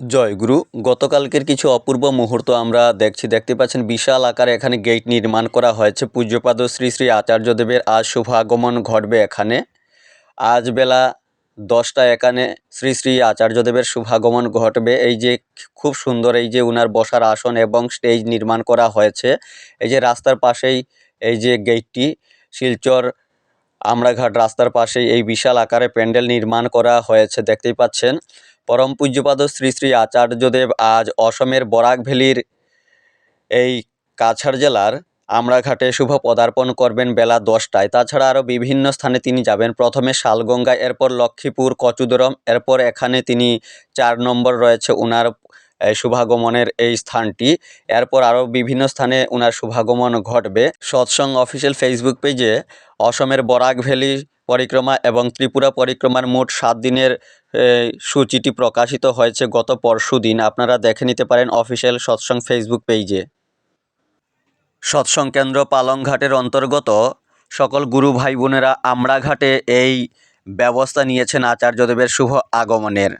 জয়গুরু গতকালকের কিছু অপূর্ব মুহূর্ত আমরা দেখছি। দেখতে পাচ্ছেন বিশাল আকারে এখানে গেট নির্মাণ করা হয়েছে। পূজ্যপাদ শ্রী শ্রী আচার্যদেবের আজ শুভ আগমন ঘটবে এখানে। আজ বেলা দশটা এখানে শ্রী শ্রী আচার্যদেবের শুভাগমন ঘটবে। এই যে খুব সুন্দর এই যে উনার বসার আসন এবং স্টেজ নির্মাণ করা হয়েছে। এই যে রাস্তার পাশেই এই যে গেটটি, শিলচর আমরাঘাট রাস্তার পাশেই এই বিশাল আকারে প্যান্ডেল নির্মাণ করা হয়েছে। দেখতেই পাচ্ছেন পরম পূজ্যপাদ শ্রী শ্রী আচার্যদেব আজ অসমের বরাক ভ্যালির এই কাছাড় জেলার আমরাঘাটে শুভ পদার্পণ করবেন বেলা দশটায়। তাছাড়া আরও বিভিন্ন স্থানে তিনি যাবেন। প্রথমে শালগঙ্গা, এরপর লক্ষ্মীপুর, কচুদরম, এরপর এখানে তিনি চার নম্বর রয়েছে ওনার শুভাগমনের এই স্থানটি। এরপর আরও বিভিন্ন স্থানে ওনার শুভাগমন ঘটবে। সৎসঙ্গ অফিসিয়াল ফেসবুক পেজে অসমের বরাক ভ্যালি পরিক্রমা এবং ত্রিপুরা পরিক্রমার মোট সাত দিনের সূচিটি প্রকাশিত হয়েছে গত পরশু দিন। আপনারা দেখে নিতে পারেন অফিসিয়াল সৎসং ফেসবুক পেজে। সৎসঙ্গ কেন্দ্র পালংঘাটের অন্তর্গত সকল গুরু ভাই বোনেরা আমড়াঘাটে এই ব্যবস্থা নিয়েছেন আচার্যদেবের শুভ আগমনের।